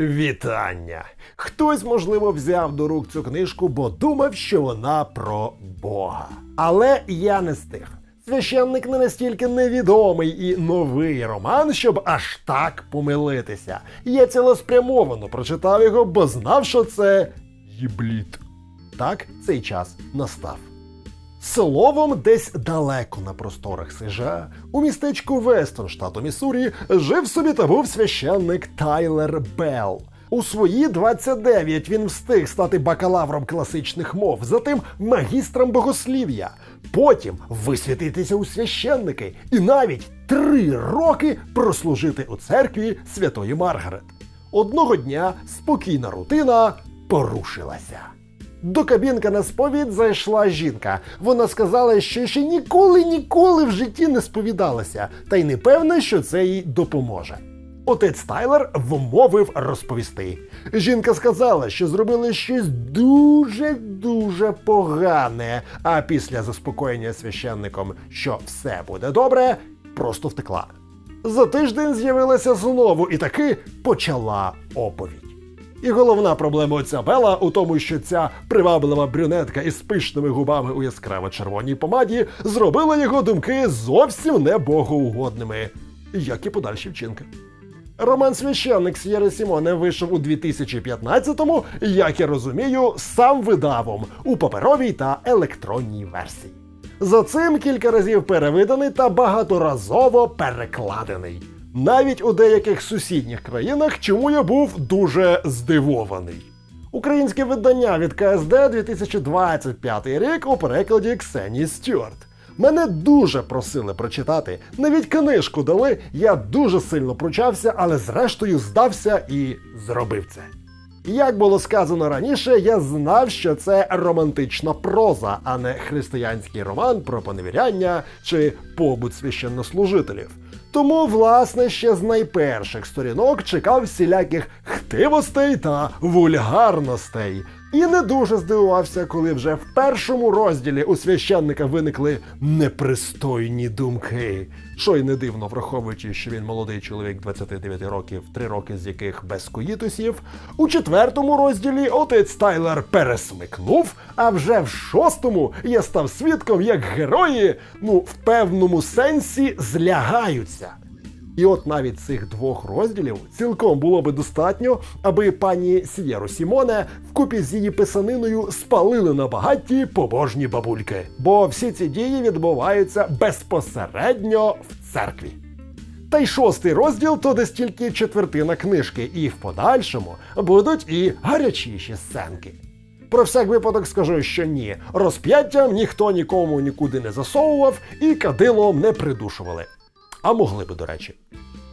Вітання! Хтось, можливо, взяв до рук цю книжку, бо думав, що вона про Бога. Але я не з тих. Священник не настільки невідомий і новий роман, щоб аж так помилитися. Я цілеспрямовано прочитав його, бо знав, що це їбліт. Так цей час настав. Словом, десь далеко на просторах США, у містечку Вестон, штату Міссурі, жив собі та був священник Тайлер Белл. У свої 29 він встиг стати бакалавром класичних мов, затим магістром богослів'я, потім висвітитися у священники і навіть три роки прослужити у церкві Святої Маргарет. Одного дня спокійна рутина порушилася. До кабінки на сповідь зайшла жінка. Вона сказала, що ще ніколи ніколи в житті не сповідалася, та й не певна, що це їй допоможе. Отець Тайлер вмовив розповісти. Жінка сказала, що зробили щось дуже дуже погане. А після заспокоєння священником, що все буде добре, просто втекла. За тиждень з'явилася знову і таки почала оповідь. І головна проблема отця Бела у тому, що ця приваблива брюнетка із пишними губами у яскраво червоній помаді зробила його думки зовсім не богоугодними, як і подальші вчинки. Роман Священник С'єри Сімоне вийшов у 2015-му, як я розумію, сам видавом у паперовій та електронній версії. За цим кілька разів перевиданий та багаторазово перекладений. Навіть у деяких сусідніх країнах, чому я був дуже здивований. Українське видання від КСД 2025 рік у перекладі Ксенії Стюарт. Мене дуже просили прочитати. Навіть книжку дали. Я дуже сильно пручався, але зрештою здався і зробив це. Як було сказано раніше, я знав, що це романтична проза, а не християнський роман про поневіряння чи побут священнослужителів. Тому, власне, ще з найперших сторінок чекав всіляких хтивостей та вульгарностей. І не дуже здивувався, коли вже в першому розділі у священника виникли непристойні думки. Що й не дивно, враховуючи, що він молодий чоловік 29 років, три роки з яких без коїтусів. У четвертому розділі отець Тайлер пересмикнув, а вже в шостому я став свідком, як герої, ну, в певному сенсі злягаються. І от навіть цих двох розділів цілком було би достатньо, аби пані Сієру Сімоне вкупі з її писаниною спалили на багатті побожні бабульки. Бо всі ці дії відбуваються безпосередньо в церкві. Та й шостий розділ то десь тільки четвертина книжки, і в подальшому будуть і гарячіші сценки. Про всяк випадок скажу, що ні, розп'яттям ніхто нікому нікуди не засовував і кадилом не придушували. А могли би, до речі.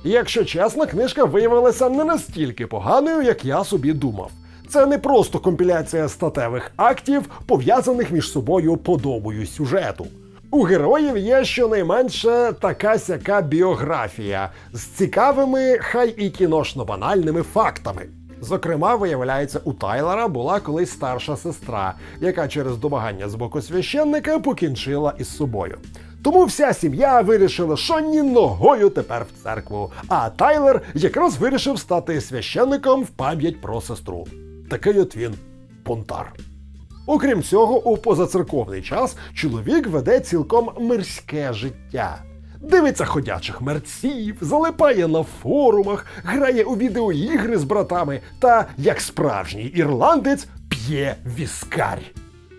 Якщо чесно, книжка виявилася не настільки поганою, як я собі думав. Це не просто компіляція статевих актів, пов'язаних між собою подобою сюжету. У героїв є щонайменше така сяка біографія з цікавими, хай і кіношно банальними фактами. Зокрема, виявляється, у Тайлера була колись старша сестра, яка через домагання з боку священника покінчила із собою. Тому вся сім'я вирішила, що ні ногою тепер в церкву. А Тайлер якраз вирішив стати священником в пам'ять про сестру. Такий от він понтар. Окрім цього, у позацерковний час чоловік веде цілком мирське життя. Дивиться ходячих мерців, залипає на форумах, грає у відеоігри з братами та, як справжній ірландець, п'є віскарь.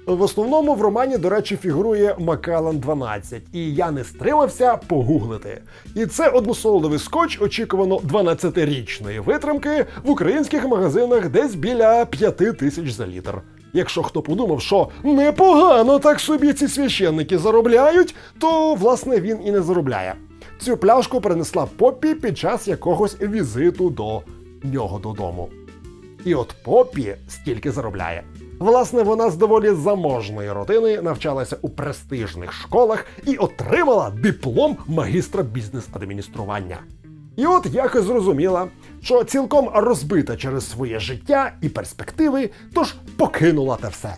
В основному в романі, до речі, фігурує Макалан 12, і я не стримався погуглити. І це односолодовий скотч очікувано 12-річної витримки в українських магазинах десь біля 5 тисяч за літр. Якщо хто подумав, що непогано так собі ці священники заробляють, то власне він і не заробляє. Цю пляшку принесла Поппі під час якогось візиту до нього додому. І от Поппі стільки заробляє. Власне, вона з доволі заможної родини навчалася у престижних школах і отримала диплом магістра бізнес-адміністрування. І от якось зрозуміла, що цілком розбита через своє життя і перспективи, тож покинула те все.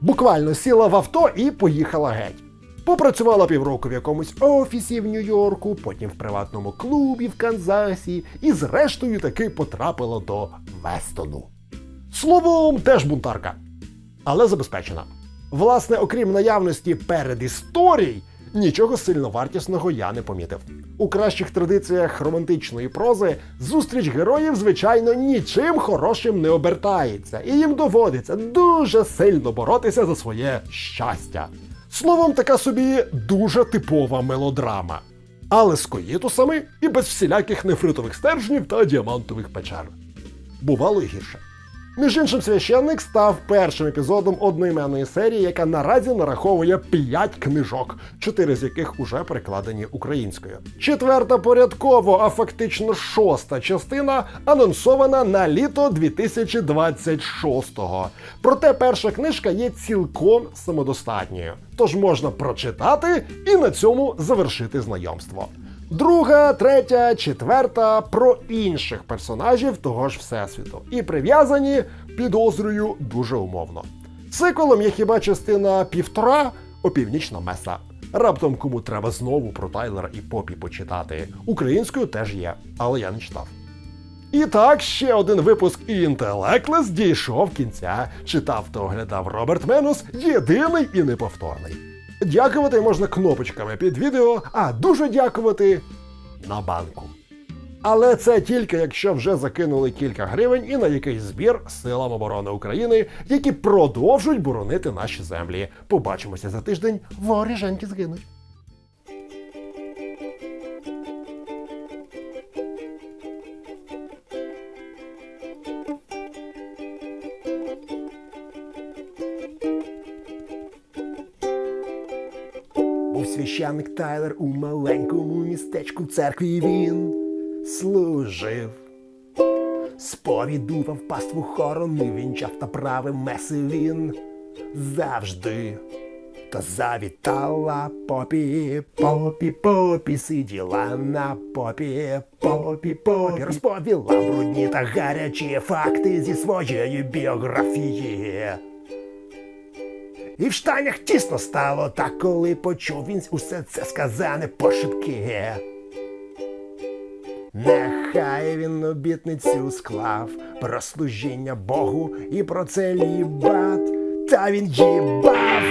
Буквально сіла в авто і поїхала геть. Попрацювала півроку в якомусь офісі в Нью-Йорку, потім в приватному клубі в Канзасі, і зрештою таки потрапила до Вестону. Словом, теж бунтарка, але забезпечена. Власне, окрім наявності передісторій, нічого сильно вартісного я не помітив. У кращих традиціях романтичної прози зустріч героїв, звичайно, нічим хорошим не обертається, і їм доводиться дуже сильно боротися за своє щастя. Словом, така собі дуже типова мелодрама. Але з коїтусами і без всіляких нефритових стержнів та діамантових печер. Бувало й гірше. Між іншим, священник став першим епізодом одноіменної серії, яка наразі нараховує 5 книжок, чотири з яких уже перекладені українською. Четверта порядково, а фактично шоста частина анонсована на літо 2026-го. Проте перша книжка є цілком самодостатньою, тож можна прочитати і на цьому завершити знайомство. Друга, третя, четверта про інших персонажів того ж всесвіту. І прив'язані, підозрюю, дуже умовно. Сиквелом є хіба частина півтора опівнічна меса. Раптом кому треба знову про Тайлера і Попі почитати. Українською теж є, але я не читав. І так, ще один випуск Інтелеклес дійшов кінця. Читав та оглядав Роберт Менус, єдиний і неповторний. Дякувати можна кнопочками під відео, а дуже дякувати на банку. Але це тільки якщо вже закинули кілька гривень і на якийсь збір силам оборони України, які продовжують боронити наші землі. Побачимося за тиждень, воріженьки згинуть. Був священник Тайлер у маленькому містечку в церкві він служив. Сповідував паству хоронив, вінчав та правив меси він завжди. Та завітала попі, попі, попі, сиділа на попі, попі, попі, розповіла брудні та гарячі факти зі своєї біографії. І в штанях тісно стало, та коли почув він усе це сказане пошепки. Нехай він обітницю склав про служіння Богу і про целібат, та він їбав